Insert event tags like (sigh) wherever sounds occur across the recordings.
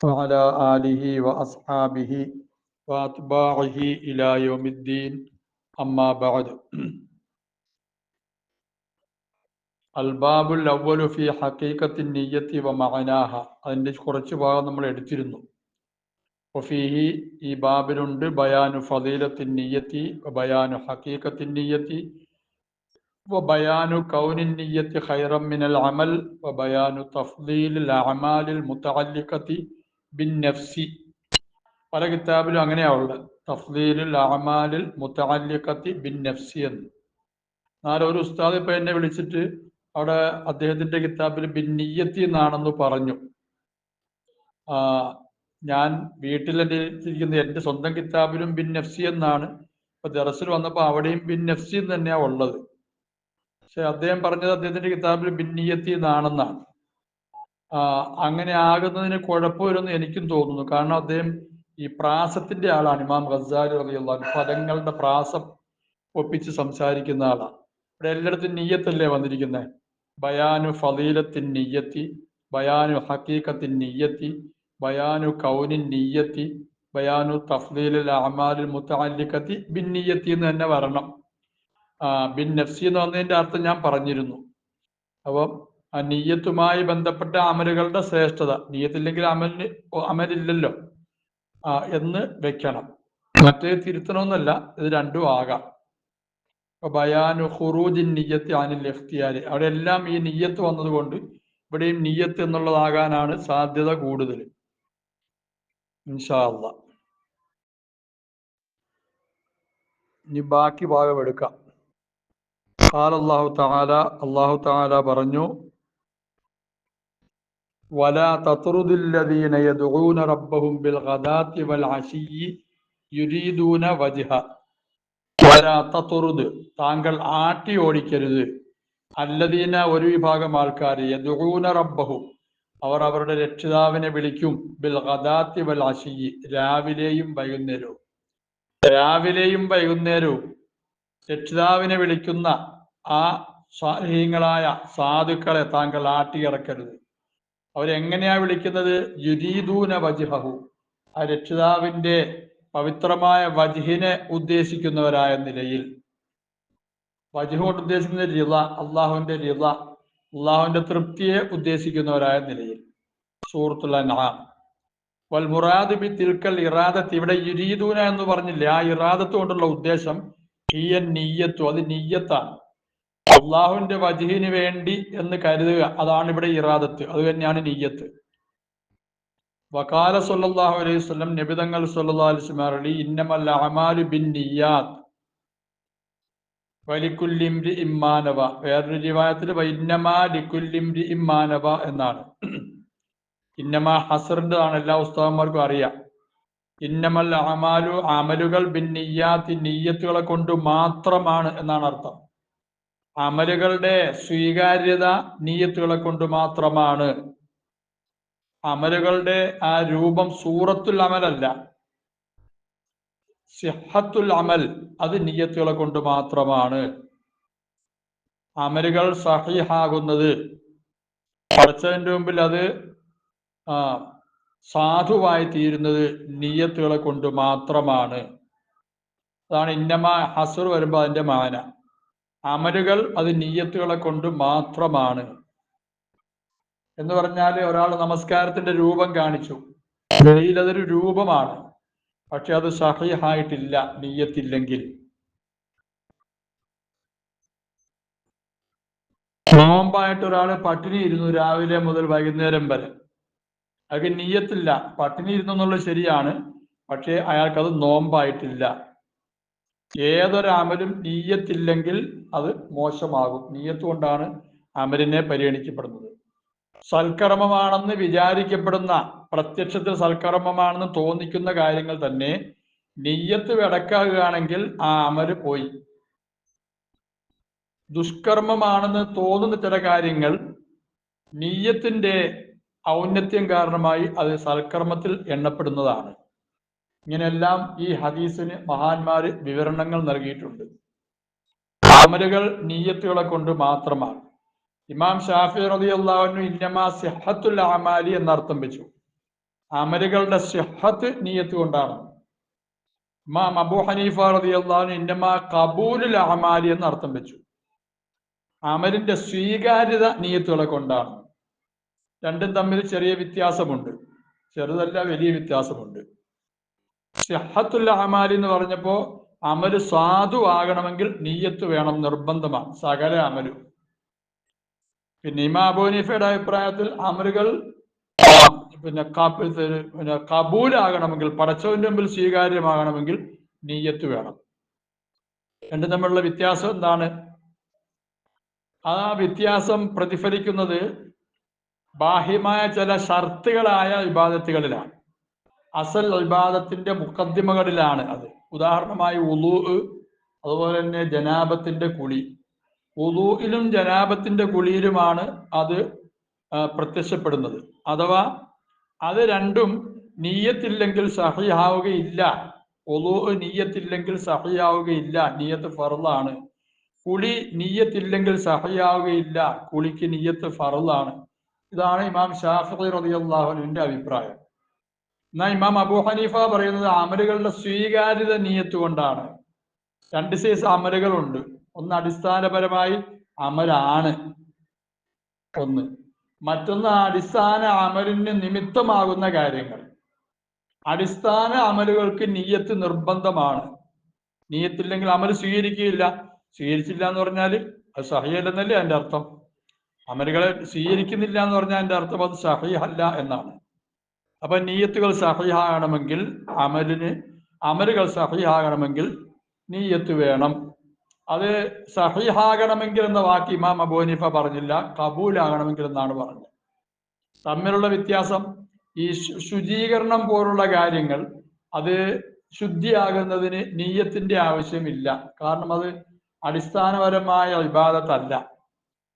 وعلى آله وأصحابه وأتباعه إلى يوم الدين أما بعد (clears throat) അൽബാബുൽ അവലു ഫി ഹക്കീക്കത്തിൻ നിയ്യത്തി വ മഅനാഹ അതിൻ്റെ കുറച്ച് ഭാഗം നമ്മൾ എടുത്തിരുന്നു ഒഫീഹി ഈ ബാബിലുണ്ട് ബയാനു ഫദീലത്തിൻ നിയ്യത്തി വ ബയാനു ഹക്കീക്കത്തിൻ നിയ്യത്തി വ ബയാനു കൗനിൻ നിയ്യത്തി ഖൈറം മിനൽ അമൽ വ ബയാനു തഫ്ദീലിൽ അമാലിൽ മുതഅല്ലിഖത്തി ബിൻ നഫ്സി പല കിതാബിലും അങ്ങനെയാണുള്ളത്. തഫ്ദീലുൽ അമാലിൽ മുതഅല്ലിഖത്തി ബിൻ നഫ്സി എന്ന്. എന്നാൽ ഒരു ഉസ്താദ് ഇപ്പൊ എന്നെ വിളിച്ചിട്ട് അവിടെ അദ്ദേഹത്തിന്റെ കിതാബിൽ ബിന്നിയത്തി എന്നാണെന്ന് പറഞ്ഞു. ഞാൻ വീട്ടിൽ എന്റെ ഇരിക്കുന്ന എന്റെ സ്വന്തം കിതാബിലും ബിൻ നഫ്സി എന്നാണ്. ഇപ്പൊ ദറസിൽ വന്നപ്പോൾ അവിടെയും ബിൻ നഫ്സി എന്ന് ഉള്ളത്. പക്ഷെ അദ്ദേഹം പറഞ്ഞത് അദ്ദേഹത്തിന്റെ കിതാബിൽ ബിന്നിയത്തി എന്നാണെന്നാണ്. അങ്ങനെ ആകുന്നതിന് കുഴപ്പമില്ലെന്ന് എനിക്കും തോന്നുന്നു. കാരണം അദ്ദേഹം ഈ പ്രാസത്തിന്റെ ആളാണ്. ഇമാം ഖസാലി അറിയുള്ള പദങ്ങളുടെ പ്രാസം ഒപ്പിച്ച് സംസാരിക്കുന്ന ആളാണ്. ഇവിടെ എല്ലായിടത്തും നീയത്തല്ലേ വന്നിരിക്കുന്നത് ബയാനു ഫലീലത്തിൻ നീയത്തി ബയാനു ഹക്കീക്കത്തിൻ നീയത്തി ബയാനു കൗനിൻ നീയത്തി ബയാനു തഫ്ലീലിൽ അമാലിൽ മുത്തലിക്കത്തി ബിൻ നീയത്തി എന്ന് തന്നെ വരണം. ബിൻ നഫ്സി എന്ന് പറഞ്ഞതിന്റെ അർത്ഥം ഞാൻ പറഞ്ഞിരുന്നു. അപ്പം ആ നീയത്തുമായി ബന്ധപ്പെട്ട അമലുകളുടെ ശ്രേഷ്ഠത. നീയത്തില്ലെങ്കിൽ അമലിന് അമലില്ലല്ലോ. ആ എന്ന് വെക്കണം. മറ്റേ തിരുത്തണമെന്നല്ല ഇത് രണ്ടും ആകാം. ബയാനു ഹുറൂജിൻ നീയത്ത് ആനിൽ എഫ്തിയാര് അവിടെ എല്ലാം ഈ നീയത്ത് വന്നതുകൊണ്ട് ഇവിടെയും നീയത്ത് എന്നുള്ളതാകാനാണ് സാധ്യത കൂടുതൽ. ഇൻഷാല്ല ഇനി ബാക്കി ഭാഗം എടുക്കാം. ഖാൽ അള്ളാഹു താല അള്ളാഹു താല പറഞ്ഞു ولا تطرد الذين يدعون ربهم بالغداة والعشي يريدون وجهه വരാത്തതുറുത് താങ്കൾ ആട്ടി ഓടിക്കരുത് അല്ലദീന ഒരു വിഭാഗം ആൾക്കാർ യദുഊന റബ്ബഹു അവർ അവരുടെ രക്ഷിതാവിനെ വിളിക്കും ബിൽ ഖദാത്തി വൽ അശിയി രാവിലെയും വൈകുന്നേരവും രാവിലെയും വൈകുന്നേരവും രക്ഷിതാവിനെ വിളിക്കുന്ന ആ സ്വാഹീങ്ങളായ സാധുക്കളെ താങ്കൾ ആട്ടിയിറക്കരുത് അവരെങ്ങനെയാ വിളിക്കുന്നത്? യുരീദൂന വജിഹു ആ രക്ഷിതാവിന്റെ പവിത്രമായ വജിഹിനെ ഉദ്ദേശിക്കുന്നവരായ നിലയിൽ. വജിഹു കൊണ്ട് ഉദ്ദേശിക്കുന്ന റിള അള്ളാഹുവിന്റെ റിള അള്ളാഹുവിന്റെ തൃപ്തിയെ ഉദ്ദേശിക്കുന്നവരായ നിലയിൽ. സൂറത്തുൽ അൻആം. വൽ മുറാദ് ബി തിൽക്കൽ ഇറാദത്ത്. ഇവിടെ യുരീദൂന എന്ന് പറഞ്ഞില്ലേ? ആ ഇറാദത്ത് കൊണ്ടുള്ള ഉദ്ദേശം ഈയൻ നീയത്തു അത് നീയത്താണ് അള്ളാഹുവിന്റെ വജിഹിന് വേണ്ടി എന്ന് കരുതുക. അതാണ് ഇവിടെ ഇറാദത്ത്. അത് തന്നെയാണ് നീയത്ത്. വകാല സല്ലല്ലാഹു അലൈഹി വസല്ലം നബിതങ്ങൾ അരളി ഇന്നമൽ അഅമാലു ബിന്നിയാത്ത് വലിക്കുല്ലിംരി ഇമ്മാനവ വേറൊരു ജീവായത്തിൽ ലിക്കുല്ലിംരി ഇമ്മാനവ എന്നാണ്. ഇന്നമ ഹസറിന്റെ ആണ് എല്ലാ ഉസ്താദന്മാർക്കും അറിയാം. ഇന്നമൽ അമാലു അമലുകൾ ബിന്നിയാത്തി നീയത്തുകളെ കൊണ്ട് മാത്രമാണ് എന്നാണ് അർത്ഥം. അമലുകളുടെ സ്വീകാര്യത നീയത്തുകളെ കൊണ്ട് മാത്രമാണ്. അമലുകളുടെ ആ രൂപം സൂറത്തുൽ അമലല്ല. സിഹത്തുൽ അമൽ അത് നീയത്തുകളെ കൊണ്ട് മാത്രമാണ്. അമലുകൾ സഹിഹാകുന്നത്. പഠിച്ചതിന്റെ മുമ്പിൽ അത് സാധുവായി തീരുന്നത് നീയത്തുകളെ കൊണ്ട് മാത്രമാണ്. അതാണ് ഇന്നമ ഹസുർ വരുമ്പോൾ അതിന്റെ മാന. അമലുകൾ അത് നീയത്തുകളെ കൊണ്ട് മാത്രമാണ്. എന്ന് പറഞ്ഞാൽ ഒരാൾ നമസ്കാരത്തിന്റെ രൂപം കാണിച്ചു. വെയിൽ അതൊരു രൂപമാണ്. പക്ഷെ അത് സഹിഹായിട്ടില്ല നീയത്തില്ലെങ്കിൽ. നോമ്പായിട്ട് ഒരാൾ പട്ടിണി ഇരുന്നു രാവിലെ മുതൽ വൈകുന്നേരം വരെ. അയാൾക്ക് നീയത്തില്ല. പട്ടിണി ഇരുന്നു എന്നുള്ളത് ശരിയാണ്. പക്ഷേ അയാൾക്കത് നോമ്പായിട്ടില്ല. ഏതൊരു അമലും നീയത്തില്ലെങ്കിൽ അത് മോശമാകും. നീയത്ത് കൊണ്ടാണ് അമലിനെ പരിഗണിക്കപ്പെടുന്നത്. സൽക്കർമ്മമാണെന്ന് വിചാരിക്കപ്പെടുന്ന പ്രത്യക്ഷത്തിൽ സൽക്കർമ്മമാണെന്ന് തോന്നിക്കുന്ന കാര്യങ്ങൾ തന്നെ നെയ്യത്ത് വിടക്കാകുകയാണെങ്കിൽ ആ അമൽ പോയി. ദുഷ്കർമ്മമാണെന്ന് തോന്നുന്ന ചില കാര്യങ്ങൾ നീയത്തിന്റെ ഔന്നത്യം കാരണമായി അത് സൽക്കർമ്മത്തിൽ എണ്ണപ്പെടുന്നതാണ്. ഇങ്ങനെയെല്ലാം ഈ ഹദീസിന് മഹാന്മാര് വിവരണങ്ങൾ നൽകിയിട്ടുണ്ട്. അമലുകൾ നീയത്തുകളെ കൊണ്ട് മാത്രമാണ്. ഇമാം ഷാഫി റതി അള്ളാഹുനു ഇന്നമാ സിഹത്തുൽ അമാലി എന്നർത്ഥം വെച്ചു. അമലുകളുടെ സിഹത്ത് നീയത്ത് കൊണ്ടാണ്. ഇമാം അബു ഹനീഫ റതി അള്ളാഹുനു ഇന്നമാ കബൂലുൽ അമാലി എന്ന് അർത്ഥം വെച്ചു. അമലിന്റെ സ്വീകാര്യത നീയത്തുകളെ കൊണ്ടാണ്. രണ്ടും തമ്മിൽ ചെറിയ വ്യത്യാസമുണ്ട്. ചെറുതല്ല വലിയ വ്യത്യാസമുണ്ട്. സിഹത്തുൽ അമാലി എന്ന് പറഞ്ഞപ്പോ അമൽ സാധു ആകണമെങ്കിൽ നീയത്ത് വേണം നിർബന്ധമാണ് സകല അമലും. പിന്നെ ഇമാ അബൂനിഫയുടെ അഭിപ്രായത്തിൽ അമലുകൾ പിന്നെ പിന്നെ കബൂലാകണമെങ്കിൽ പടച്ചവന്റെ മുമ്പിൽ സ്വീകാര്യമാകണമെങ്കിൽ നീയത്ത് വേണം. രണ്ടും തമ്മിലുള്ള വ്യത്യാസം എന്താണ്? ആ വ്യത്യാസം പ്രതിഫലിക്കുന്നത് ബാഹ്യമായ ചില ഷർത്തുകളായ വിവാദത്തുകളിലാണ് അസൽ അൽബാദത്തിന്റെ മുക്കദ്ദിമകളിലാണ് അത്. ഉദാഹരണമായി ഉലു അതുപോലെ തന്നെ ജനാബത്തിന്റെ കുളി. ഉലൂയിലും ജനാബത്തിന്റെ കുളിയിലുമാണ് അത് പ്രത്യക്ഷപ്പെടുന്നത്. അഥവാ അത് രണ്ടും നീയത്തില്ലെങ്കിൽ സഹിയാവുകയില്ല ഒലു നീയത്തില്ലെങ്കിൽ സഹിയാവുകയില്ല നീയത്ത് ഫറലാണ് കുളി നീയത്തില്ലെങ്കിൽ സഹിയാവുകയില്ല കുളിക്ക് നീയത്ത് ഫറലാണ് ഇതാണ് ഇമാം ഷാഫി റളിയല്ലാഹുവിന്റെ അഭിപ്രായം. എന്നാൽ ഇമാം അബു ഹനീഫ പറയുന്നത് അമലുകളുടെ സ്വീകാര്യത നീയത്ത് കൊണ്ടാണ്. രണ്ട് സൈസ് അമലുകളുണ്ട്. ഒന്ന് അടിസ്ഥാനപരമായി അമലാണ് ഒന്ന്. മറ്റൊന്ന് അടിസ്ഥാന അമലിന് നിമിത്തമാകുന്ന കാര്യങ്ങൾ. അടിസ്ഥാന അമലുകൾക്ക് നീയത്ത് നിർബന്ധമാണ്. നീയത്തില്ലെങ്കിൽ അമൽ സ്വീകരിക്കുകയില്ല. സ്വീകരിച്ചില്ല എന്ന് പറഞ്ഞാൽ അത് സഹിയല്ലെന്നല്ലേ എന്റെ അർത്ഥം? അമലുകളെ സ്വീകരിക്കുന്നില്ല എന്ന് പറഞ്ഞാൽ എന്റെ അർത്ഥം അത് സഹിഹല്ല എന്നാണ്. അപ്പൊ നീയത്തുകൾ സഹിഹാകണമെങ്കിൽ അമലിന് അമലുകൾ സഹിഹാകണമെങ്കിൽ നീയത്ത് വേണം. അത് സഹിഹാകണമെങ്കിൽ എന്ന വാക്ക് ഇമാം അബൂനിഫ പറഞ്ഞില്ല കബൂലാകണമെങ്കിൽ എന്നാണ് പറഞ്ഞത്. തമ്മിലുള്ള വ്യത്യാസം ഈ ശുചീകരണം പോലുള്ള കാര്യങ്ങൾ അത് ശുദ്ധിയാകുന്നതിന് നീയത്തിന്റെ ആവശ്യമില്ല. കാരണം അത് അടിസ്ഥാനപരമായ വിഭാഗത്തല്ല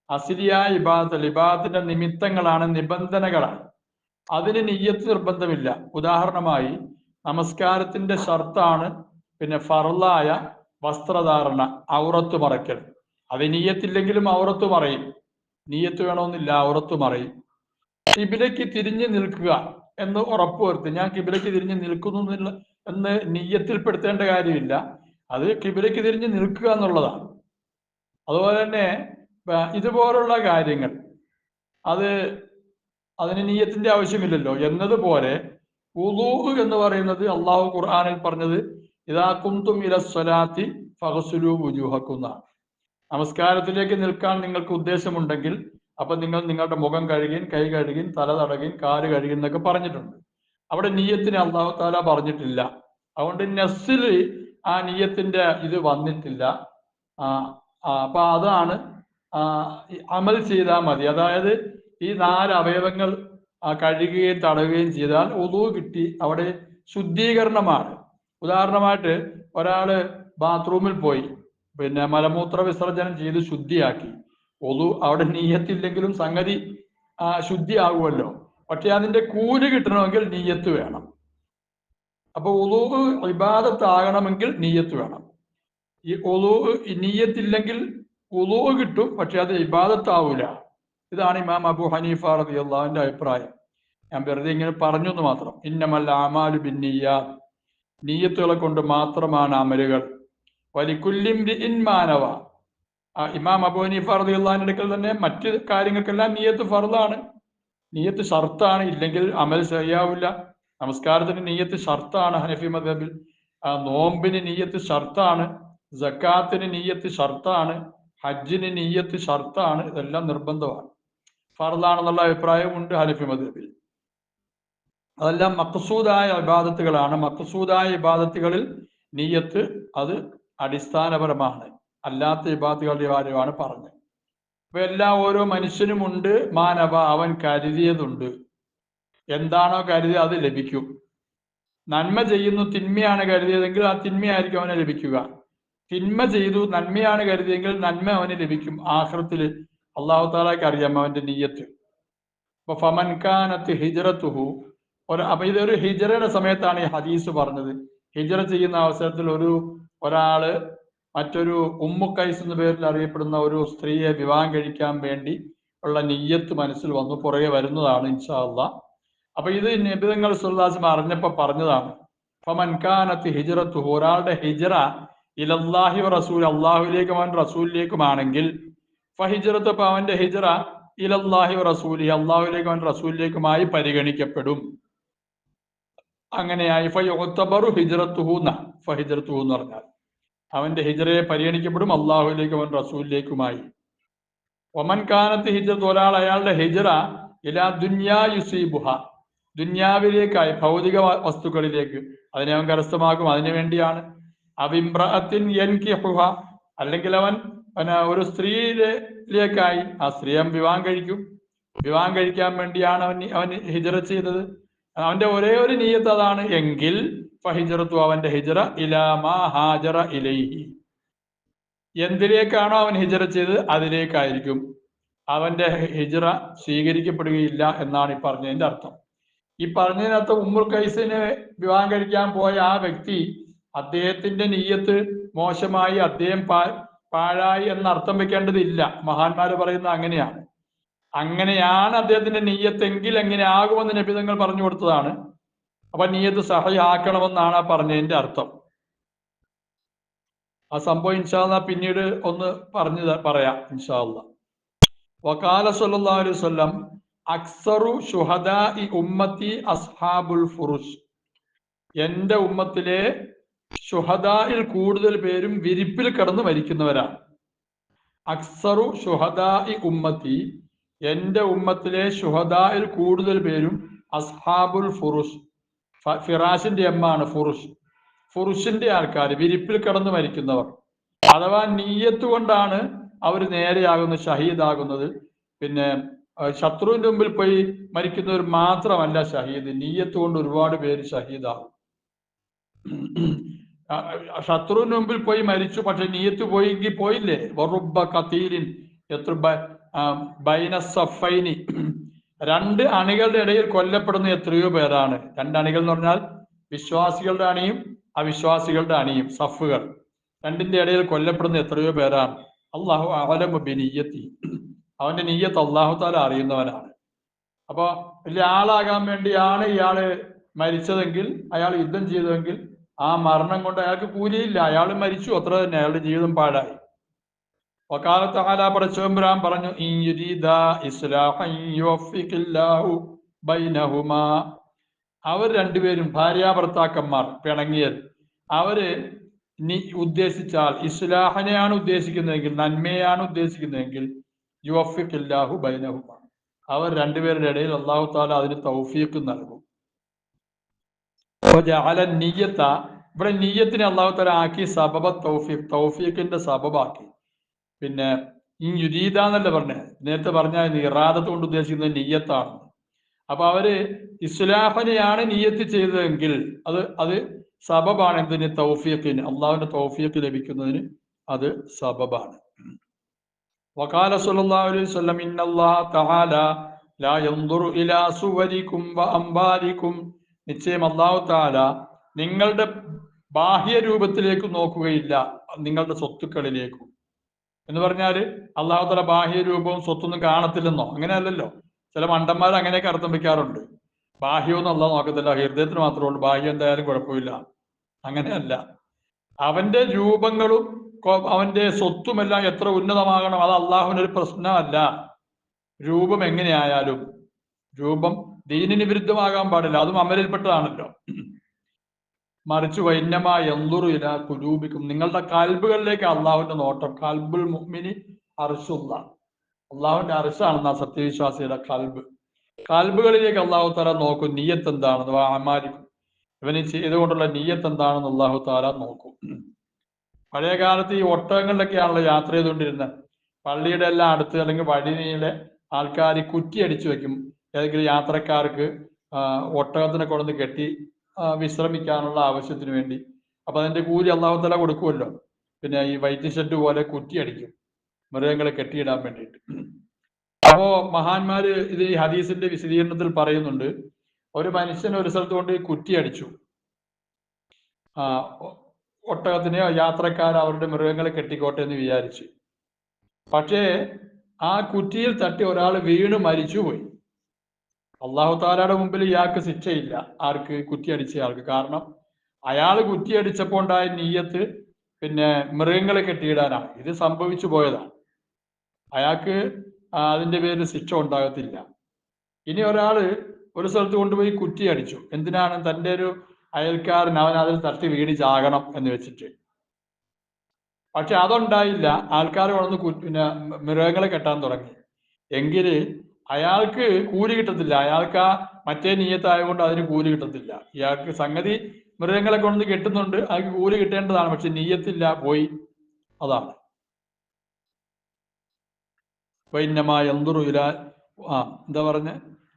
അസിരിയായ വിവാദത്തല്ല വിഭാഗത്തിന്റെ നിമിത്തങ്ങളാണ് നിബന്ധനകളാണ്. അതിന് നെയ്യത്ത് നിർബന്ധമില്ല. ഉദാഹരണമായി നമസ്കാരത്തിന്റെ ഷർത്താണ് പിന്നെ ഫറലായ വസ്ത്രധാരണ ഔറത്ത് മറയ്ക്കൽ. അത് നീയത്തില്ലെങ്കിലും ഔറത്ത് മറയും. നീയത്ത് വേണമെന്നില്ല ഔറത്ത് മറയും. കിബിലയ്ക്ക് തിരിഞ്ഞു നിൽക്കുക എന്ന് ഉറപ്പുവരുത്തി ഞാൻ കിബിലയ്ക്ക് തിരിഞ്ഞ് നിൽക്കുന്നു എന്ന് നീയത്തിൽപ്പെടുത്തേണ്ട കാര്യമില്ല. അത് കിബിലയ്ക്ക് തിരിഞ്ഞ് നിൽക്കുക എന്നുള്ളതാണ്. അതുപോലെ തന്നെ ഇതുപോലുള്ള കാര്യങ്ങൾ. അത് അതിന് നീയത്തിന്റെ ആവശ്യമില്ലല്ലോ. എന്നതുപോലെ എന്ന് പറയുന്നത് അള്ളാഹു ഖുർആാനിൽ പറഞ്ഞത് ഇതാ കുന്തും ഫഹസുലു നമസ്കാരത്തിലേക്ക് നിൽക്കാൻ നിങ്ങൾക്ക് ഉദ്ദേശമുണ്ടെങ്കിൽ അപ്പൊ നിങ്ങൾ നിങ്ങളുടെ മുഖം കഴുകിയും കൈ കഴുകിയും തല തടകിയും കാൽ കഴുകിയും എന്നൊക്കെ പറഞ്ഞിട്ടുണ്ട്. അവിടെ നീയത്തിന് അള്ളാഹു താല പറഞ്ഞിട്ടില്ല. അതുകൊണ്ട് നെസ്സിൽ ആ നീയത്തിന്റെ ഇത് വന്നിട്ടില്ല. അപ്പൊ അതാണ് അമൽ ചെയ്താൽ മതി. അതായത് ഈ നാല് അവയവങ്ങൾ കഴുകുകയും തടവുകയും ചെയ്താൽ ഒതു കിട്ടി അവിടെ ശുദ്ധീകരണമാണ്. ഉദാഹരണമായിട്ട് ഒരാൾ ബാത്റൂമിൽ പോയി പിന്നെ മലമൂത്ര വിസർജനം ചെയ്ത് ശുദ്ധിയാക്കി. ഒതു അവിടെ നീയത്തില്ലെങ്കിലും സംഗതി ശുദ്ധി ശുദ്ധിയാകുമല്ലോ. പക്ഷെ അതിന്റെ കൂൽ കിട്ടണമെങ്കിൽ നീയത്ത് വേണം. അപ്പൊ ഒതു വിവാദത്താകണമെങ്കിൽ നീയത്ത് വേണം. ഈ ഒതു നീയത്തില്ലെങ്കിൽ ഒതു കിട്ടും പക്ഷെ അത് ഇബാദത്താവൂല. ഇതാണ് ഇമാം അബു ഹനീഫ റബി അള്ളാഹുവിന്റെ അഭിപ്രായം. ഞാൻ വെറുതെ ഇങ്ങനെ പറഞ്ഞു എന്ന് മാത്രം ഇന്നമല്ല ആമാലു ബിന്നിയ നീയത്തുകളെ കൊണ്ട് മാത്രമാണ് അമലുകൾ. വലിക്കുല്ലിം മാനവ ആ ഇമാം അബു ഹനീഫ റബി അള്ളാഹിന്റെ അടുക്കൽ തന്നെ മറ്റു കാര്യങ്ങൾക്കെല്ലാം നീയത്ത് ഫറുതാണ് നീയത്ത് ഷർത്താണ്. ഇല്ലെങ്കിൽ അമൽ ശരിയാവില്ല. നമസ്കാരത്തിന് നീയത്ത് ഷർത്താണ് ഹനഫി മദബിൽ നോമ്പിന് നീയത്ത് ഷർത്താണ്. ജക്കാത്തിന് നീയത്ത് ഷർത്താണ്. ഹജ്ജിന് നീയത്ത് ഷർത്താണ്. ഇതെല്ലാം നിർബന്ധമാണ്. ഫർദാണെന്നുള്ള അഭിപ്രായമുണ്ട് ഹനഫി മദബിൽ അതെല്ലാം മക്സൂദായ ഇബാദത്തുകളാണ്. മക്സൂദായ ഇബാദത്തുകളിൽ നീയത്ത് അത് അടിസ്ഥാനപരമാണ്. അല്ലാത്ത ഇബാദത്തുകളുടെ കാര്യമാണ് പറഞ്ഞത്. അപ്പൊ എല്ലാ ഓരോ മനുഷ്യനും ഉണ്ട് മാനവ അവൻ കരുതിയതുണ്ട്. എന്താണോ കരുതിയത് അത് ലഭിക്കും. നന്മ ചെയ്യുന്നു തിന്മയാണ് കരുതിയതെങ്കിൽ ആ തിന്മയായിരിക്കും അവനെ ലഭിക്കുക. തിന്മ ചെയ്തു നന്മയാണ് കരുതിയെങ്കിൽ നന്മ അവന് ലഭിക്കും. ആഹ്റത്തിൽ അള്ളാഹു താലാക്ക് അറിയാം അവന്റെ നീയത്ത് അപ്പൊ ഫമൻകാനത്ത് ഹിജറത്തുഹു. ഒരു അപ്പൊ ഇതൊരു ഹിജറയുടെ സമയത്താണ് ഈ ഹദീസ് പറഞ്ഞത്. ഹിജറ ചെയ്യുന്ന അവസരത്തിൽ ഒരു ഒരാൾ മറ്റൊരു ഉമ്മു കൈസ് എന്ന പേരിൽ അറിയപ്പെടുന്ന ഒരു സ്ത്രീയെ വിവാഹം കഴിക്കാൻ വേണ്ടി ഉള്ള നീയത്ത് മനസ്സിൽ വന്നു പുറകെ വരുന്നതാണ് ഇൻഷാ അള്ളാ അപ്പൊ ഇത് നിബിതങ്ങൾ സുല്ലാസം അറിഞ്ഞപ്പോ പറഞ്ഞതാണ് ഫമൻകാനത്ത് ഹിജറത്തുഹു. ഒരാളുടെ ഹിജറ ഇലല്ലാഹി റസൂൽ അള്ളാഹുലേക്കും അവൻ റസൂലിലേക്കുമാണെങ്കിൽ ഫഹിജറത്ത് അപ്പൊ അവന്റെ ഹിജറ ഇലല്ലാഹി റസൂലി അള്ളാഹുലേക്കും അവൻ റസൂലിലേക്കുമായി പരിഗണിക്കപ്പെടും. അങ്ങനെയായി ഫയുത്തബറു ഹിജറത്തുഹൂന്ന ഫഹിജറത്തുഹു എന്ന് പറഞ്ഞാൽ അവന്റെ ഹിജറയെ പരിഗണിക്കപ്പെടും അള്ളാഹുലേക്കും അവൻ റസൂലിലേക്കുമായി. ഒമൻ കാനത്ത് ഹിജറത്ത് ഒരാൾ അയാളുടെ ഹിജറ ഇലാ ദുന്യാ യുസീബുഹ ദുന്യാവിലേക്കായി ഭൗതിക വസ്തുക്കളിലേക്ക് അതിനെ അവൻ കരസ്ഥമാക്കും. അതിനു വേണ്ടിയാണ്. അവിമ്രഅത്തിൻ യൻകിഹുഹ അല്ലെങ്കിൽ അവൻ അവന് ഒരു സ്ത്രീയിലേക്കായി ആ സ്ത്രീ അവൻ വിവാഹം കഴിക്കും. വിവാഹം കഴിക്കാൻ വേണ്ടിയാണ് അവൻ അവൻ ഹിജറ ചെയ്തത്. അവന്റെ ഒരേ ഒരു നീയത്ത് അതാണ് എങ്കിൽ ഫഹിജറത്തു അവന്റെ ഹിജറ ഇലാമാ ഹാജറ ഇലൈഹി. എന്തിലേക്കാണോ അവൻ ഹിജറ ചെയ്തത് അതിലേക്കായിരിക്കും. അവന്റെ ഹിജറ സ്വീകരിക്കപ്പെടുകയില്ല എന്നാണ് ഈ പറഞ്ഞതിന്റെ അർത്ഥം. ഈ പറഞ്ഞതിനകത്ത് ഉമ്മുർ കൈസിനെ വിവാഹം കഴിക്കാൻ പോയ ആ വ്യക്തി അദ്ദേഹത്തിന്റെ നീയത്ത് മോശമായി അദ്ദേഹം പാഴായി എന്ന് അർത്ഥം വെക്കേണ്ടതില്ല. മഹാന്മാര് പറയുന്നത് അങ്ങനെയാണ്. അങ്ങനെയാണ് അദ്ദേഹത്തിന്റെ നീയത്തെങ്കിൽ എങ്ങനെ ആകുമെന്ന് നബിതങ്ങൾ പറഞ്ഞു കൊടുത്തതാണ്. അപ്പൊ നീയത്ത് സഹയാക്കണമെന്നാണ് ആ പറഞ്ഞതിന്റെ അർത്ഥം. ആ സംഭവം ഇൻഷാല്ല പിന്നീട് ഒന്ന് പറഞ്ഞു പറയാം ഇൻഷാല്ല വക്കാല സല്ലല്ലാഹു അലൈഹി വസല്ലം അക്സറു ഷുഹദ ഉമ്മത്തി അസ്ഹാബുൽ ഫുറുഷ് എന്റെ ഉമ്മത്തിലെ ഷുഹദായിൽ കൂടുതൽ പേരും വിരിപ്പിൽ കിടന്ന് മരിക്കുന്നവരാണ്. അക്സറു ഷുഹദായി ഉമ്മത്തി എന്റെ ഉമ്മത്തിലെ ഷുഹദായിൽ കൂടുതൽ പേരും അസ്ഹാബുൽ ഫുറുഷ് ഫിറാഷിന്റെ എമ്മാണ് ഫുറുഷ് ഫുറുഷിന്റെ ആൾക്കാർ വിരിപ്പിൽ കിടന്ന് മരിക്കുന്നവർ. അഥവാ നീയത്ത് കൊണ്ടാണ് അവർ നേരെയാകുന്നത് ഷഹീദാകുന്നത്. പിന്നെ ശത്രുവിന്റെ മുമ്പിൽ പോയി മരിക്കുന്നവർ മാത്രമല്ല ഷഹീദ്. നീയത്ത് കൊണ്ട് ഒരുപാട് പേര് ഷഹീദാകും. ശത്രുവിന് മുമ്പിൽ പോയി മരിച്ചു പക്ഷെ നീയത്ത് പോയെങ്കിൽ പോയില്ലേ? വറുബ കത്തീലിൻ എത്ര ബൈനസഫൈനി ബൈന സഫൈനി രണ്ട് അണികളുടെ ഇടയിൽ കൊല്ലപ്പെടുന്ന എത്രയോ പേരാണ്. രണ്ട് അണികൾ എന്ന് പറഞ്ഞാൽ വിശ്വാസികളുടെ അണിയും അവിശ്വാസികളുടെ അണിയും സഫുകൾ. രണ്ടിന്റെ ഇടയിൽ കൊല്ലപ്പെടുന്ന എത്രയോ പേരാണ്. അള്ളാഹു അവലംബി നീയത്തി അവന്റെ നീയത്ത് അള്ളാഹു താല അറിയുന്നവനാണ്. അപ്പൊ വലിയ ആളാകാൻ വേണ്ടിയാണ് ഇയാൾ മരിച്ചതെങ്കിൽ അയാൾ യുദ്ധം ചെയ്തതെങ്കിൽ ആ മരണം കൊണ്ട് അയാൾക്ക് കൂലിയില്ല. അയാൾ മരിച്ചു. അത്ര തന്നെ. അയാളുടെ ജീവിതം പാഴായി. വക്കാലത്ത് ആല പടച്ചോമ്പുരാൻ പറഞ്ഞു. അവർ രണ്ടുപേരും ഭാര്യ ഭർത്താക്കന്മാർ പിണങ്ങിയൽ അവർ ഉദ്ദേശിച്ചാൽ ഇസ്ലാഹനെയാണ് ഉദ്ദേശിക്കുന്നതെങ്കിൽ നന്മയാണ് ഉദ്ദേശിക്കുന്നതെങ്കിൽ യുവഫിഖില്ലാഹു ബൈനഹുമ. അവർ രണ്ടുപേരുടെ ഇടയിൽ അള്ളാഹു താല അതിന് തൗഫീഖ് നൽകും. ഇവിടെ നീയത്തിനെ അള്ളാഹു താല ആക്കി സബബ തൗഫീഖ് തൗഫീഖിന്റെ സബബാക്കി. പിന്നെ ഈ യുരീദ എന്നല്ല പറഞ്ഞത് നേരത്തെ പറഞ്ഞ ഇറാദത്ത് കൊണ്ട് ഉദ്ദേശിക്കുന്നത് നീയത്താണ് അപ്പൊ അവർ ഇസ്ലാഫനെയാണ് നീയത്ത് ചെയ്തതെങ്കിൽ അത് അത് സബബാണ്. എന്തിന്? തൗഫീഖിന്. അള്ളാഹുവിന്റെ തൗഫീഖ് ലഭിക്കുന്നതിന് അത് സബബാണ്. വകാല സല്ലല്ലാഹു അലൈഹി വസല്ലം തആല ലാ ഇലാ വ നിശ്ചയം അള്ളാഹു താല നിങ്ങളുടെ ബാഹ്യ രൂപത്തിലേക്ക് നോക്കുകയില്ല നിങ്ങളുടെ സ്വത്തുക്കളിലേക്കും. എന്ന് പറഞ്ഞാൽ അള്ളാഹു താല ബാഹ്യ രൂപവും സ്വത്തൊന്നും കാണത്തില്ലെന്നോ? അങ്ങനെയല്ലല്ലോ. ചില മണ്ടന്മാർ അങ്ങനെയൊക്കെ അർത്ഥം വെക്കാറുണ്ട് ബാഹ്യമൊന്നും അള്ളാഹ് നോക്കത്തില്ല. ഹൃദയത്തിന് മാത്രമേ ഉള്ളൂ. ബാഹ്യം എന്തായാലും കുഴപ്പമില്ല. അങ്ങനെയല്ല. അവന്റെ രൂപങ്ങളും അവന്റെ സ്വത്തുമെല്ലാം എത്ര ഉന്നതമാകണം അത് അള്ളാഹുവിനൊരു പ്രശ്നമല്ല. രൂപം എങ്ങനെയായാലും രൂപം ദീനിന് വിരുദ്ധമാകാൻ പാടില്ല. അതും അമലിൽപ്പെട്ടതാണല്ലോ. മറിച്ച് വൈന്യമായ എന്തുറു ഇല കുരൂപിക്കും നിങ്ങളുടെ കാൽബുകളിലേക്ക് അള്ളാഹുവിന്റെ നോട്ടം. കാൽബുൽ മുഹ്മിനി അർഷുള്ള അള്ളാഹുവിന്റെ അർഷാണെന്ന സത്യവിശ്വാസിയുടെ കാൽബ്. കാൽബുകളിലേക്ക് അള്ളാഹു താല നോക്കും നീയത്ത് എന്താണെന്ന് അമാരിക്കും ഇവന് ചെയ്തുകൊണ്ടുള്ള നീയത്ത് എന്താണെന്ന് അള്ളാഹു താല നോക്കും. പഴയ കാലത്ത് ഈ ഒട്ടകങ്ങളിലൊക്കെയാണല്ലോ യാത്ര ചെയ്തുകൊണ്ടിരുന്നത്. പള്ളിയുടെ എല്ലാം അടുത്ത് അല്ലെങ്കിൽ വഴിനീളെ ആൾക്കാർ കുറ്റി അടിച്ചു വെക്കും. ഏതെങ്കിലും യാത്രക്കാർക്ക് ഒട്ടകത്തിനെ കൊണ്ടുവന്ന് കെട്ടി വിശ്രമിക്കാനുള്ള ആവശ്യത്തിന് വേണ്ടി. അപ്പൊ അതിന്റെ കൂലി അള്ളാഹുത്തല കൊടുക്കുമല്ലോ. പിന്നെ ഈ വൈറ്റ് ഷെഡ് പോലെ കുറ്റിയടിക്കും. മൃഗങ്ങളെ കെട്ടിയിടാൻ വേണ്ടിയിട്ട്. അപ്പോ മഹാന്മാര് ഇത് ഈ ഹദീസിന്റെ വിശദീകരണത്തിൽ പറയുന്നുണ്ട്. ഒരു മനുഷ്യൻ ഒരു സ്ഥലത്ത് കൊണ്ട് കുറ്റിയടിച്ചു. ആ ഒട്ടകത്തിനെ യാത്രക്കാർ അവരുടെ മൃഗങ്ങളെ കെട്ടിക്കോട്ടെ എന്ന് വിചാരിച്ചു. പക്ഷേ ആ കുറ്റിയിൽ തട്ടി ഒരാൾ വീണ് മരിച്ചുപോയി. അള്ളാഹു താലയുടെ മുമ്പിൽ ഇയാൾക്ക് ശിക്ഷയില്ല. ആർക്ക്? കുറ്റിയടിച്ചയാൾക്ക് കാരണം അയാൾ കുറ്റിയടിച്ചപ്പോൾ ഉണ്ടായ നീയത്ത് പിന്നെ മൃഗങ്ങളെ കെട്ടിയിടാനാണ്. ഇത് സംഭവിച്ചു പോയതാണ്. അയാൾക്ക് അതിന്റെ പേരിൽ ശിക്ഷ ഉണ്ടാകത്തില്ല. ഇനി ഒരാൾ ഒരു സ്ഥലത്ത് കൊണ്ടുപോയി കുറ്റി അടിച്ചു എന്തിനാണ്? തന്റെ ഒരു അയൽക്കാരൻ അവൻ അതിൽ തട്ടി വീടി ചാകണം എന്ന് വെച്ചിട്ട്. പക്ഷെ അതുണ്ടായില്ല. ആൾക്കാർ കൊണ്ടു പിന്നെ മൃഗങ്ങളെ കെട്ടാൻ തുടങ്ങി. എങ്കിൽ അയാൾക്ക് കൂലി കിട്ടത്തില്ല. അയാൾക്ക് ആ മറ്റേ നീയത്തായതുകൊണ്ട് അതിന് കൂലി കിട്ടത്തില്ല. ഇയാൾക്ക് സംഗതി മൃഗങ്ങളെ കൊണ്ട് കെട്ടുന്നുണ്ട്. അയാൾക്ക് കൂലി കിട്ടേണ്ടതാണ്. പക്ഷെ നീയത്തില്ല. പോയി. അതാണ്. വൈന്നമാ യന്തുറു ഇല ആ എന്താ പറഞ്ഞ?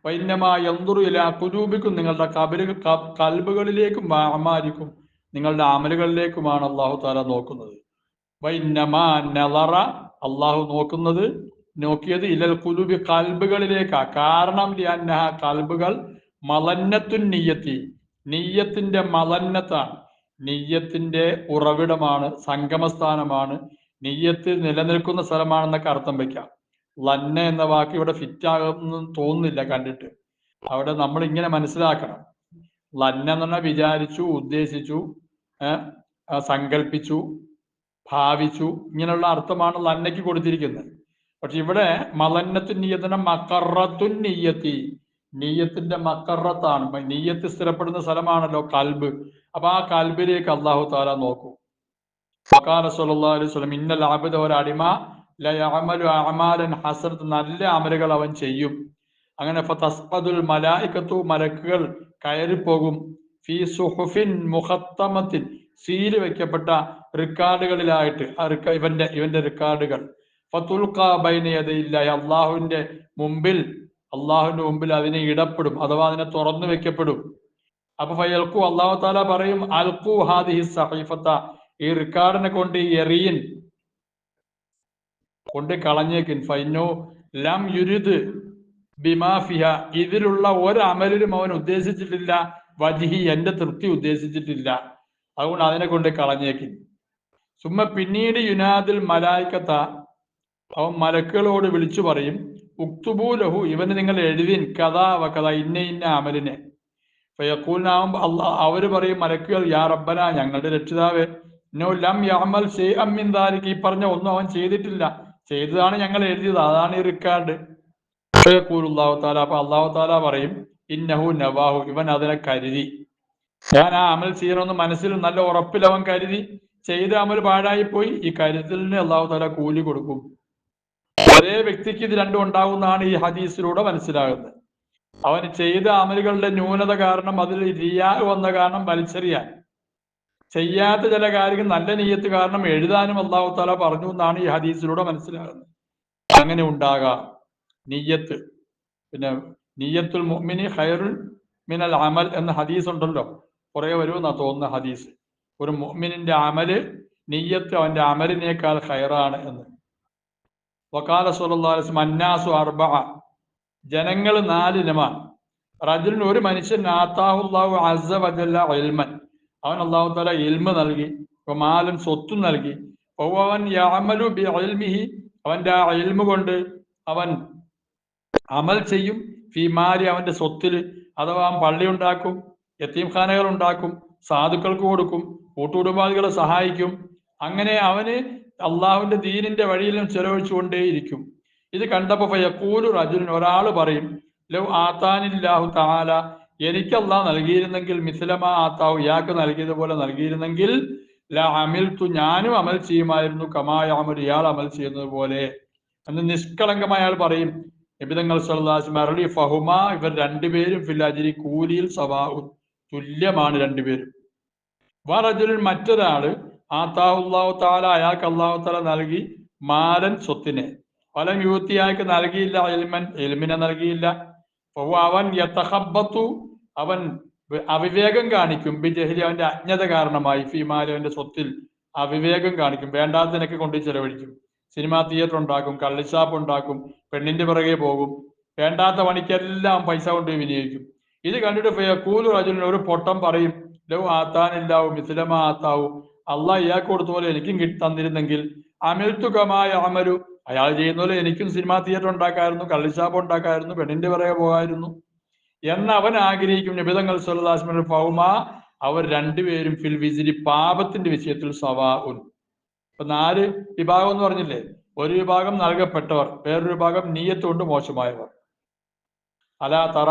വൈന്നമാ യന്തുറു ഇല കുരൂപിക്കും നിങ്ങളുടെ കബൽ കൽബുകളിലേക്കും അമാരിക്കും നിങ്ങളുടെ അമലുകളിലേക്കുമാണ് അള്ളാഹു താല നോക്കുന്നത്. വൈന്യമാ നലറ അള്ളാഹു നോക്കുന്നത് നോക്കിയത് ഇലൽ കുലുബി കൽബുകളിലേക്കാ. കാരണം ലിയന്നഹ കൽബുകൾ മലന്നത്തുൻ നീയത്തി നീയത്തിന്റെ മലന്നത്താണ്. നീയത്തിന്റെ ഉറവിടമാണ് സംഗമസ്ഥാനമാണ്. നീയത്തിൽ നിലനിൽക്കുന്ന സ്ഥലമാണെന്നൊക്കെ അർത്ഥം വെക്കാം ലന്ന എന്ന വാക്ക് ഇവിടെ ഫിറ്റ് ആകുന്നു തോന്നുന്നില്ല കണ്ടിട്ട്. അവിടെ നമ്മൾ ഇങ്ങനെ മനസ്സിലാക്കണം. ലന്ന എന്ന് പറഞ്ഞാൽ വിചാരിച്ചു ഉദ്ദേശിച്ചു സങ്കല്പിച്ചു ഭാവിച്ചു ഇങ്ങനെയുള്ള അർത്ഥമാണ് ലന്നയ്ക്ക് കൊടുത്തിരിക്കുന്നത്. പക്ഷെ ഇവിടെ മലന്നത്തിൻ നീയത്തിന് മക്കറത്തു നീയത്തി. നീയത്തിന്റെ മക്കറത്താണ്. നീയത്ത് സ്ഥിരപ്പെടുന്ന സ്ഥലമാണല്ലോ കൽബ്. അപ്പൊ ആ കൽബിലേക്ക് അള്ളാഹു താല നോക്കൂ. ഫഖാല സല്ലല്ലാഹു അലൈഹി വസല്ലം ഇന്നൽ അബ്ദ ഒരു അടിമ ലയഅമലു അഅമാലൻ നല്ല അമലുകൾ അവൻ ചെയ്യും. അങ്ങനെ ഫതസ്ഖദുൽ മലായികത്തു മലക്കുകൾ കയറിപ്പോകും. ഫീ സുഹുഫിൻ മുഖത്തമത്തിൻ സീൽ വെക്കപ്പെട്ട റിക്കാർഡുകളിലായിട്ട് ഇവന്റെ ഇവന്റെ റിക്കാർഡുകൾ. യദയില്ലാഹി അള്ളാഹുവിന്റെ മുമ്പിൽ അള്ളാഹുവിന്റെ മുമ്പിൽ അതിനെ ഇടപെടും അഥവാ അതിനെ തുറന്നു വെക്കപ്പെടും. അപ്പൊ ഫയൽക്കു അള്ളാഹു താല പറയും അൽക്കു ഹാദിഹി സഹീഫത്ത ഈ റിക്കാർഡിനെ കൊണ്ട് എറിയിൻ കൊണ്ട് കളഞ്ഞേക്കിൻ. ഫൈനോ ലം യുരിദ് ബിമാഫിഹ ഇതിലുള്ള ഒരു അമലിലും അവൻ ഉദ്ദേശിച്ചിട്ടില്ല വജിഹി എന്റെ തൃപ്തി ഉദ്ദേശിച്ചിട്ടില്ല. അതുകൊണ്ട് അതിനെ കൊണ്ട് കളഞ്ഞേക്കിൻ. സുമ്മ പിന്നീട് യുനാദിൽ മലായിക്കത്ത അവൻ മലക്കുകളോട് വിളിച്ചു പറയും ഉക്തുബൂ ലഹു ഇവന് നിങ്ങൾ എഴുതിൻ കഥ വ കഥ ഇന്ന ഇന്ന അമലിനെ. ഫയക്കൂലിനാവും അള്ളാ അവർ പറയും മലക്കുകൾ യാ റബ്ബന ഞങ്ങളുടെ രക്ഷിതാവേ. നോ ലം യാമൽ അമ്മിന്താരിക്ക് ഈ പറഞ്ഞ ഒന്നും അവൻ ചെയ്തിട്ടില്ല. ചെയ്തതാണ് ഞങ്ങൾ എഴുതിയത് അതാണ് ഈ റിക്കാർഡ് ഫയക്കൂലുള്ളാഹു താല അപ്പൊ അള്ളാഹു താല പറയും ഇന്നഹു നവാഹു ഇവൻ അതിനെ കരുതി. ഞാൻ ആ അമൽ ചെയ്യണമെന്ന് മനസ്സിൽ നല്ല ഉറപ്പിൽ അവൻ കരുതി. ചെയ്ത അമൽ പാഴായി പോയി ഈ കരുതലിന് അള്ളാഹു താല കൂലി കൊടുക്കും. ഒരേ വ്യക്തിക്ക് ഇത് രണ്ടും ഉണ്ടാകുന്നതാണ് ഈ ഹദീസിലൂടെ മനസ്സിലാകുന്നത്. അവൻ ചെയ്ത അമലുകളുടെ ന്യൂനത കാരണം അതിൽ റിയാ വന്ന കാരണം വലിച്ചെറിയാൻ. ചെയ്യാത്ത ചില കാര്യങ്ങൾ നല്ല നീയത്ത് കാരണം എഴുതാനും അള്ളാഹു താല പറഞ്ഞു എന്നാണ് ഈ ഹദീസിലൂടെ മനസ്സിലാകുന്നത്. അങ്ങനെ ഉണ്ടാകാം. നീയത്ത്. പിന്നെ നീയത്തുൽ മുഅ്മിനി ഖൈറുൽ മിനൽ അമൽ എന്ന ഹദീസ് ഉണ്ടല്ലോ. കുറെ വരുമെന്നാ തോന്നുന്ന ഹദീസ്. ഒരു മുഅ്മിനിന്റെ അമൽ നീയത്ത് അവന്റെ അമലിനേക്കാൾ ഖൈറാണ് എന്ന്. വക്കാല വസല്ലം അന്നാസു അർബഅ. ജനങ്ങൾ നാലിനമാണ് റജുലിന് ഒരു മനുഷ്യൻ ആത്താഹുല്ലാഹു അസ്സ വജല്ല അവൻ അള്ളാഹു തആല ഇൽമ നൽകി മാലും സ്വത്തും നൽകി. അവൻ യഅമലു ബി ഇൽമിഹി. അവന്റെ ആ ഇൽമ കൊണ്ട് അവൻ അമൽ ചെയ്യും. ഫിമാരി അവന്റെ സ്വത്തിൽ അഥവാ അവൻ പള്ളി ഉണ്ടാക്കും യത്തീംഖാനകൾ ഉണ്ടാക്കും സാധുക്കൾക്ക് കൊടുക്കും കൂട്ടുകുടുംബാദികളെ സഹായിക്കും. അങ്ങനെ അവന് അള്ളാഹുവിന്റെ ദീനിന്റെ വഴിയിലും ചെലവഴിച്ചുകൊണ്ടേയിരിക്കും. ഇത് കണ്ടപ്പോ ഫയക്കൂലു റജുലിൻ ഒരാൾ പറയും ലവ് ആത്താനില്ലാഹു താല എനിക്ക് അള്ളാഹ് നൽകിയിരുന്നെങ്കിൽ മിസ്ലമ ആത്താവ് ഇയാൾക്ക് നൽകിയതുപോലെ നൽകിയിരുന്നെങ്കിൽ ല അമിൽത്തു ഞാനും അമൽ ചെയ്യുമായിരുന്നു കമായ അമൽ ഇയാൾ അമൽ ചെയ്യുന്നത് പോലെ. എന്ന് നിഷ്കളങ്കമായ അയാൾ പറയും. എബിതങ്ങൾ മരളി ഫഹുമ ഇവർ രണ്ടുപേരും ഫില്ലാജിരി കൂലിയിൽ സവാഹു തുല്യമാണ് രണ്ടുപേരും. വറജുലിൻ മറ്റൊരാൾ ആത്താഹുല്ലാഹു താല അയാൾക്ക് അള്ളാഹു താല നൽകി മാലൻ സ്വത്തിനെ. ഫലം യൂത്തി അയാൾക്ക് നൽകിയില്ല എൽമൻ എൽമിനെ നൽകിയില്ല. അവൻ യഥഹബത്തു അവൻ അവിവേകം കാണിക്കും. ബി ജഹലി അവന്റെ അജ്ഞത കാരണമായി. ഫിമാലി അവന്റെ സ്വത്തിൽ അവിവേകം കാണിക്കും. വേണ്ടാത്തതിനൊക്കെ കൊണ്ട് ചെലവഴിക്കും. സിനിമാ തിയേറ്റർ ഉണ്ടാക്കും കള്ളിഷാപ്പ് ഉണ്ടാക്കും പെണ്ണിന്റെ പിറകെ പോകും. വേണ്ടാത്ത പണിക്കെല്ലാം പൈസ കൊണ്ട് വിനിയോഗിക്കും. ഇത് കണ്ടിട്ട് കൂലു റജുലിന് ഒരു പൊട്ടം പറയും. ലവ് ആത്താനില്ലാവും മിസിലമ ആത്താവും അള്ളാഹ് ഇയാൾക്ക് കൊടുത്ത പോലെ എനിക്കും തന്നിരുന്നെങ്കിൽ അമിൽത്തുകമായ അമരു അയാൾ ചെയ്യുന്ന പോലെ എനിക്കും സിനിമാ തിയേറ്റർ ഉണ്ടാക്കായിരുന്നു കള്ളിശാപ്പ് ഉണ്ടാക്കായിരുന്നു പെണ്ണിന്റെ പിറകെ പോകായിരുന്നു. എന്ന് അവൻ ആഗ്രഹിക്കും. നിബിതങ്ങൾ സല്ലാസ്മിന്റെ ഫൗമ അവർ രണ്ടുപേരും ഫിൽ വിസിരി പാപത്തിന്റെ വിഷയത്തിൽ സവാ ഉൻ ഇപ്പൊ നാല് വിഭാഗം എന്ന് പറഞ്ഞില്ലേ? ഒരു വിഭാഗം നൽകപ്പെട്ടവർ വേറൊരു വിഭാഗം നീയത്തുകൊണ്ട് മോശമായവർ. അലാ തറ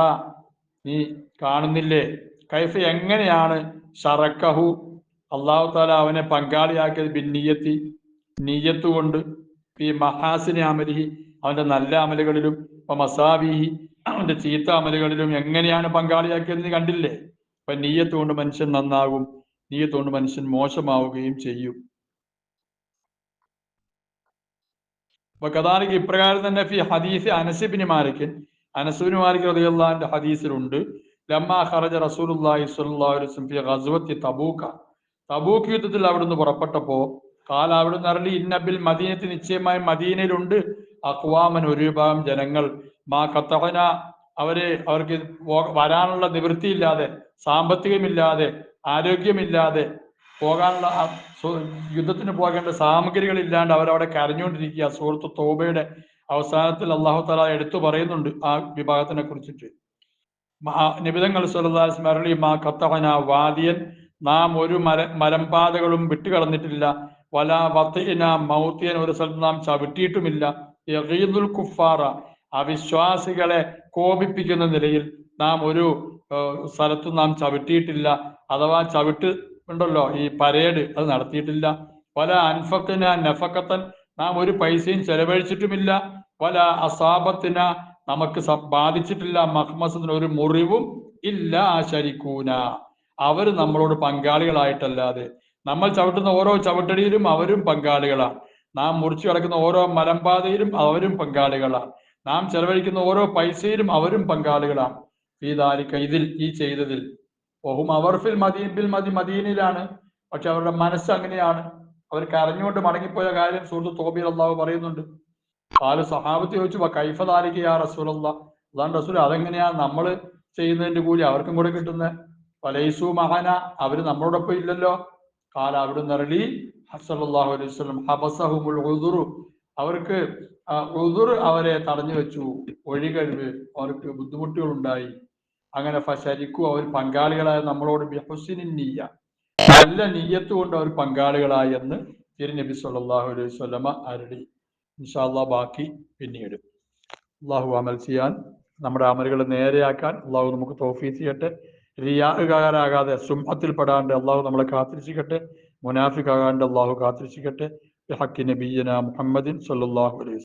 നീ കാണുന്നില്ലേ? കൈഫ എങ്ങനെയാണ് ഷറക്കഹു അള്ളാഹു താല അവനെ പങ്കാളിയാക്കിയത് ബിന്നീയത്തി നീയത്തുകൊണ്ട് ഈ മഹാസിനി അമലിഹി അവന്റെ നല്ല അമലുകളിലും മസാബിഹി അവന്റെ ചീത്ത അമലുകളിലും എങ്ങനെയാണ് പങ്കാളിയാക്കിയതെന്ന് കണ്ടില്ലേ? അപ്പൊ നീയത്ത് കൊണ്ട് മനുഷ്യൻ നന്നാകും നീയത്ത് കൊണ്ട് മനുഷ്യൻ മോശമാവുകയും ചെയ്യും. അപ്പൊ കഥാനിക്ക് ഇപ്രകാരം തന്നെ ഫി ഹദീസ് അനസിബിന് മാലിക്കൻ അനസുബിന് മാലിക് റതിയുള്ള ഹദീസിലുണ്ട്. ലമ്മ ഖറജ റസൂലുള്ളാഹി സ്വല്ലല്ലാഹു അലൈഹി വസല്ലം ഫി ഗസ്വത്തി തബൂക. തബൂക്ക് യുദ്ധത്തിൽ അവിടുന്ന് പുറപ്പെട്ടപ്പോ കാൽ അവിടുന്ന് അരളി ഇന്നബിൽ മദീനത്ത് നിശ്ചയമായി മദീനയിലുണ്ട്. അക്വാമൻ ഒരു വിഭാഗം ജനങ്ങൾ. മാ കത്തഹന അവർ അവർക്ക് വരാനുള്ള നിവൃത്തിയില്ലാതെ സാമ്പത്തികമില്ലാതെ ആരോഗ്യമില്ലാതെ പോകാനുള്ള യുദ്ധത്തിന് പോകേണ്ട സാമഗ്രികൾ ഇല്ലാണ്ട് അവരവിടെ കരഞ്ഞുകൊണ്ടിരിക്കുക. സുഹൃത്ത് തോബയുടെ അവസാനത്തിൽ അള്ളാഹു തല എടുത്തു പറയുന്നുണ്ട് ആ വിഭാഗത്തിനെ കുറിച്ചിട്ട്. നിബിതങ്ങൾ സ്മരണി മാ കത്തഹന വാദിയൻ നാം ഒരു മര മരംപാതകളും വിട്ടുകളഞ്ഞിട്ടില്ല. വല വത്തിന മൗത്തിയൻ ഒരു സ്ഥലത്ത് നാം ചവിട്ടിയിട്ടുമില്ല. യഗീദുൽ കുഫാറ അവിശ്വാസികളെ കോപിപ്പിക്കുന്ന നിലയിൽ നാം ഒരു സ്ഥലത്ത് നാം ചവിട്ടിയിട്ടില്ല. അഥവാ ചവിട്ട് ഉണ്ടല്ലോ ഈ പരേഡ് അത് നടത്തിയിട്ടില്ല. വല അൻഫത്തിന നഫക്കത്തൻ നാം ഒരു പൈസയും ചെലവഴിച്ചിട്ടുമില്ല. വല അസാപത്തിന നമുക്ക് ബാധിച്ചിട്ടില്ല. മഹ്മസത്തിന് ഒരു മുറിവും ഇല്ല ശരിക്കൂന. അവർ നമ്മളോട് പങ്കാളികളായിട്ടല്ലാതെ നമ്മൾ ചവിട്ടുന്ന ഓരോ ചവിട്ടടിയിലും അവരും പങ്കാളികളാണ് നാം മുറിച്ചു കിടക്കുന്ന ഓരോ മലമ്പാതയിലും അവരും പങ്കാളികളാണ് നാം ചെലവഴിക്കുന്ന ഓരോ പൈസയിലും അവരും പങ്കാളികളാണ് ഈ ദാരിക്ക ഇതിൽ ഈ ചെയ്തതിൽ. ഓഹും അവർ ഫിൽ മദീ മതി മദീനയിലാണ് പക്ഷെ അവരുടെ മനസ്സ് അങ്ങനെയാണ്. അവർ കരഞ്ഞുകൊണ്ട് മടങ്ങിപ്പോയ കാര്യം സുഹൃത്ത് തോബി അള്ളാഹു പറയുന്നുണ്ട്. പാൽ സഹാബത്ത് ചോദിച്ചു കൈഫ ദാരിക്കയാ റസൂൽ അള്ളാഹ് അതാണ് റസൂൽ അതെങ്ങനെയാ നമ്മൾ ചെയ്യുന്നതിന്റെ കൂലി അവർക്കും കൂടെ കിട്ടുന്നത് ഫലൈസു മഹന അവർ നമ്മളോടൊപ്പം ഇല്ലല്ലോ. കാല അവിടെ നിറളി ഹസലാഹു അലൈഹി വസല്ലം ഹബസഹുമുൽ ഉദുറു. അവർക്ക് ഉദുർ അവരെ തടഞ്ഞു വെച്ചു. ഒഴികഴിവ് അവർക്ക് ബുദ്ധിമുട്ടുകൾ ഉണ്ടായി അങ്ങനെ ഫശരിക്കു അവർ പങ്കാളികളായ നമ്മളോട് ബിഹുസിനിൻ നീയ നല്ല നീയത്ത് കൊണ്ട് അവർ പങ്കാളികളായി എന്ന് തിരുനബി സല്ലല്ലാഹു അലൈഹി വസല്ലമ അരളി. ഇൻഷാല്ലാ ബാക്കി പിന്നീട്. അള്ളാഹു അമൽ ചെയ്യാൻ നമ്മുടെ അമലുകൾ നേരെയാക്കാൻ അള്ളാഹു നമുക്ക് തോഫീസ് ചെയ്യട്ടെ. റിയാകാരാകാതെ സുംഹത്തിൽ പെടാണ്ട് അള്ളാഹു നമ്മളെ കാത്തിരിച്ചിക്കട്ടെ. മുനാഫിക്കാകാണ്ട് അള്ളാഹു കാത്തിരിച്ചിക്കട്ടെ. ഹക്കി നബീന മുഹമ്മദിൻ സല്ലല്ലാഹു അലൈഹി